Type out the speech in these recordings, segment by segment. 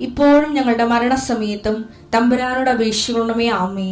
ഇപ്പോഴും ഞങ്ങളുടെ മരണസമയത്തും തമ്പുരാനുടെ അപേക്ഷിക്കണമേ ആമേ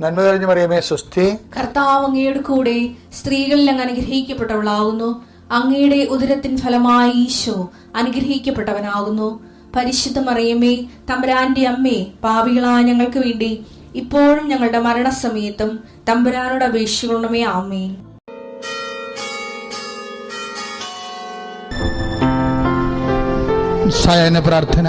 നന്മ തെളിഞ്ഞു പറയുമേ സ്വസ്തി. കർത്താവ് അങ്ങയുടെ കൂടെ സ്ത്രീകളിൽ അങ്ങ് അനുഗ്രഹിക്കപ്പെട്ടവളാകുന്നു അങ്ങയുടെ ഉദരത്തിൻ ഫലമായി ഈശോ അനുഗ്രഹിക്കപ്പെട്ടവനാകുന്നു. പരിശുദ്ധ മറിയമേ തമ്പുരാന്റെ അമ്മേ പാവികളായ ഞങ്ങൾക്ക് വേണ്ടി ഇപ്പോഴും ഞങ്ങളുടെ മരണസമയത്തും തമ്പുരാനോട് അപേക്ഷിക്കണമേ ആമേ സായന പ്രാർത്ഥന.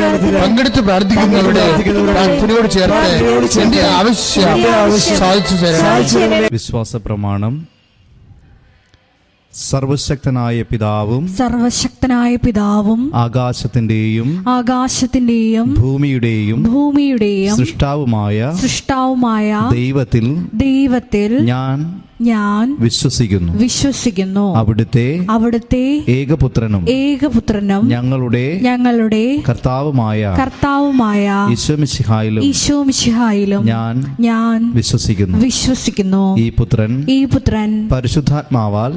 പങ്കെടുത്ത് പ്രാർത്ഥിക്കുന്നവരുടെ പ്രാർത്ഥനയോട് ചേർത്ത് എന്റെ ആവശ്യം സാധിച്ചു തരണം. വിശ്വാസ പ്രമാണം സർവശക്തനായ പിതാവും സർവശക്തനായ പിതാവും ആകാശത്തിന്റെയും ആകാശത്തിന്റെയും ഭൂമിയുടെയും ഭൂമിയുടെയും സൃഷ്ടാവുമായ സൃഷ്ടാവുമായ ദൈവത്തിൽ ദൈവത്തിൽ ഞാൻ ഞാൻ വിശ്വസിക്കുന്നു. വിശ്വസിക്കുന്നു. അവിടുത്തെ അവിടുത്തെ ഏകപുത്രനും ഏകപുത്രനും ഞങ്ങളുടെ ഞങ്ങളുടെ കർത്താവുമായ കർത്താവുമായ ഈശോമിശിഹായിലും ഈശോമിശിഹായിലും ഞാൻ ഞാൻ വിശ്വസിക്കുന്നു. വിശ്വസിക്കുന്നു. ഈ പുത്രൻ ഈ പുത്രൻ പരിശുദ്ധാത്മാവാൽ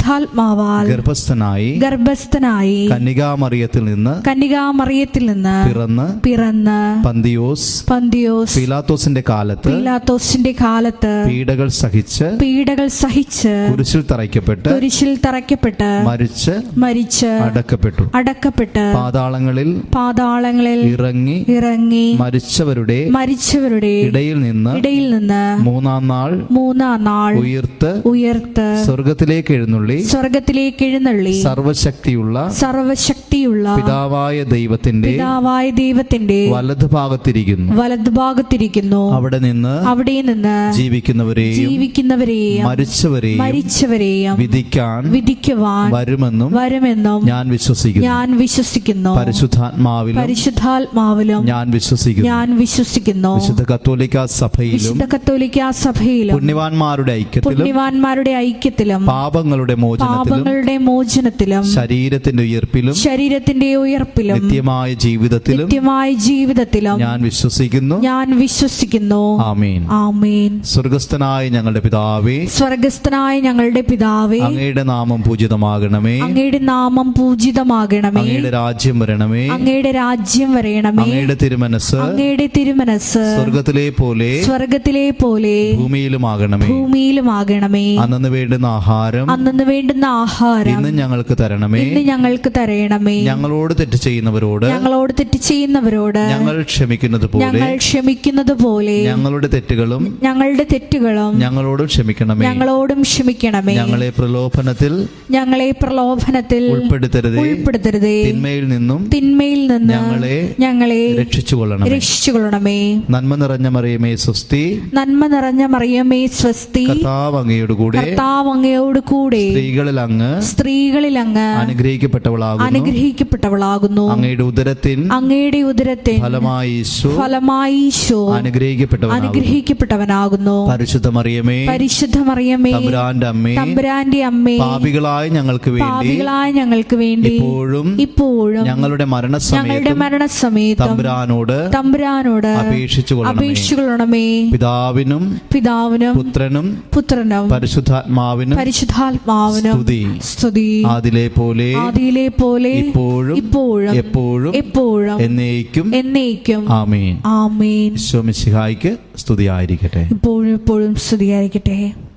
പരിശുദ്ധാത്മാവാൽ ഗർഭസ്ഥനായി ഗർഭസ്ഥനായി കന്യകാമറിയത്തിൽ നിന്ന് കന്യകാമറിയത്തിൽ നിന്ന് പിറന്ന് പിറന്ന് പന്തിയോസ് പന്തിയോസ് പീലാത്തോസിന്റെ കാലത്ത് പീലാത്തോസിന്റെ കാലത്ത് പീഡകൾ സഹിച്ച് പീഡകൾ സഹിച്ച് കുരിശിൽ തറയ്ക്കപ്പെട്ട് കുരിശിൽ തറയ്ക്കപ്പെട്ട് മരിച്ച് മരിച്ച് അടക്കപ്പെട്ടു. അടക്കപ്പെട്ട്. പാതാളങ്ങളിൽ പാതാളങ്ങളിൽ ഇറങ്ങി ഇറങ്ങി മരിച്ചവരുടെ മരിച്ചവരുടെ ഇടയിൽ നിന്ന് ഇടയിൽ നിന്ന് മൂന്നാം നാൾ മൂന്നാം നാൾ ഉയർത്ത് ഉയർത്ത് സ്വർഗത്തിലേക്ക് എഴുന്നള്ളി. സ്വർഗത്തിലേക്ക് എഴുന്നള്ളി സർവശക്തിയുള്ള സർവശക്തിയുള്ള പിതാവായ ദൈവത്തിന്റെ പിതാവായ ദൈവത്തിന്റെ വലത് ഭാഗത്തിരിക്കുന്നു വലതുഭാഗത്തിരിക്കുന്നു. അവിടെ നിന്ന് അവിടെ നിന്ന് ജീവിക്കുന്നവരെയും ജീവിക്കുന്നവരെയും മരിച്ചവരെയും മരിച്ചവരെയും വിധിക്കാൻ വിധിക്കുവാൻ വരുമെന്നും വരുമെന്നും ഞാൻ വിശ്വസിക്കുന്നു. ഞാൻ വിശ്വസിക്കുന്നു. പരിശുദ്ധാത്മാവിലും പരിശുദ്ധാത്മാവിലും ഞാൻ വിശ്വസിക്കുന്നു. ഞാൻ വിശ്വസിക്കുന്നു. വിശുദ്ധ കത്തോലിക്ക സഭയിലും വിശുദ്ധ കത്തോലിക്ക സഭയിലും പുണ്യവാന്മാരുടെ ഐക്യത്തിലും പുണ്യവാന്മാരുടെ ഐക്യത്തിലും പാപങ്ങളുടെ പാപങ്ങളുടെ മോചനത്തിലും ശരീരത്തിന്റെ ഉയർപ്പിലും ശരീരത്തിന്റെ ഉയർപ്പിലും നിത്യമായ ജീവിതത്തിലും നിത്യമായ ജീവിതത്തിലും ഞാൻ വിശ്വസിക്കുന്നു. ഞാൻ വിശ്വസിക്കുന്നു. ആമീൻ. ആമേൻ. സ്വർഗസ്ഥനായ ഞങ്ങളുടെ പിതാവേ സ്വർഗസ്ഥനായ ഞങ്ങളുടെ പിതാവേ അങ്ങയുടെ നാമം പൂജിതമാകണമേ. അങ്ങയുടെ നാമം പൂജിതമാകണമേ. അങ്ങയുടെ രാജ്യം വരണമേ. അങ്ങയുടെ രാജ്യം വരയണമേ. അങ്ങയുടെ തിരുമനസ് അങ്ങയുടെ തിരുമനസ് സ്വർഗത്തിലെ പോലെ സ്വർഗത്തിലെ പോലെ ഭൂമിയിലും ഭൂമിയിലുമാകണമേ. ഭൂമിയിലുമാകണമേ. അന്നു വേണ്ടുന്ന ആഹാരം അന്നു വേണ്ടുന്ന ആഹാരം. ഇന്ന് ഞങ്ങൾക്ക് തരണമേ. ഇന്ന് ഞങ്ങൾക്ക് തരണമേ ഞങ്ങളോട് തെറ്റ് ചെയ്യുന്നവരോട് ഞങ്ങളോട് തെറ്റ് ചെയ്യുന്നവരോട് ഞങ്ങൾ ക്ഷമിക്കുന്നത് പോലെ ഞങ്ങൾ ക്ഷമിക്കുന്നത് പോലെ ഞങ്ങളുടെ തെറ്റുകളും ഞങ്ങളുടെ തെറ്റുകളും ഞങ്ങളോടും ക്ഷമിക്കണമേ. ഞങ്ങളോടും ക്ഷമിക്കണമേ. ഞങ്ങളെ പ്രലോഭനത്തിൽ ഞങ്ങളെ പ്രലോഭനത്തിൽ ഉൾപ്പെടുത്തരുതേ. ഉൾപ്പെടുത്തരുതേ. തിന്മയിൽ നിന്നും തിന്മയിൽ നിന്ന് ഞങ്ങളെ ഞങ്ങളെ രക്ഷിച്ചുകൊള്ളണമേ. രക്ഷിച്ചുകൊള്ളണമേ. നന്മ നിറഞ്ഞ മറിയമേ സ്വസ്തി. നന്മ നിറഞ്ഞ മറിയമേ സ്വസ്തി. കർത്താവ് അങ്ങയോട് കൂടെ കർത്താവ് അങ്ങയോട് കൂടെ സ്ത്രീകളിൽ അങ്ങ് സ്ത്രീകളിൽ അങ്ങ് അനുഗ്രഹിക്കപ്പെട്ടവളാകുന്നു. അനുഗ്രഹിക്കപ്പെട്ടവളാകുന്നു. അങ്ങയുടെ ഉദരത്തിൽ അങ്ങയുടെ ഉദരത്തിൽ ഫലമായി ഈശോ ഫലമായി ഈശോ അനുഗ്രഹിക്കപ്പെട്ടവനാകുന്നു. അനുഗ്രഹിക്കപ്പെട്ടവനാകുന്നു. പരിശുദ്ധ മറിയമേ പരിശുദ്ധ മറിയമേ തമ്പുരാന്റെ അമ്മേ തമ്പുരാന്റെ അമ്മേ പാപികളായ ഞങ്ങൾക്ക് വേണ്ടി പാപികളായ ഞങ്ങൾക്ക് വേണ്ടി ഇപ്പോഴും ഇപ്പോഴും ഞങ്ങളുടെ ഞങ്ങളുടെ മരണസമയത്തും മരണസമയത്തും തമ്പുരാനോട് തമ്പുരാനോട് അപേക്ഷിച്ചു കൊള്ളണമേ. അപേക്ഷിച്ചുകൊള്ളണമേ പിതാവിനും പിതാവിനും പുത്രനും പുത്രനും പരിശുദ്ധാത്മാവിനും പരിശുദ്ധാത്മാവിനും സ്തുതി. സ്തുതി. ആദിലെ പോലെ ആദിയിലെ പോലെ ഇപ്പോഴും ഇപ്പോഴും എപ്പോഴും എപ്പോഴും എന്നേക്കും എന്നേക്കും. ആമീൻ. ആമേൻ. ഈശോ മിശിഹായ്ക്ക് സ്തുതിയായിരിക്കട്ടെ. ഇപ്പോഴും എപ്പോഴും സ്തുതിയായിരിക്കട്ടെ.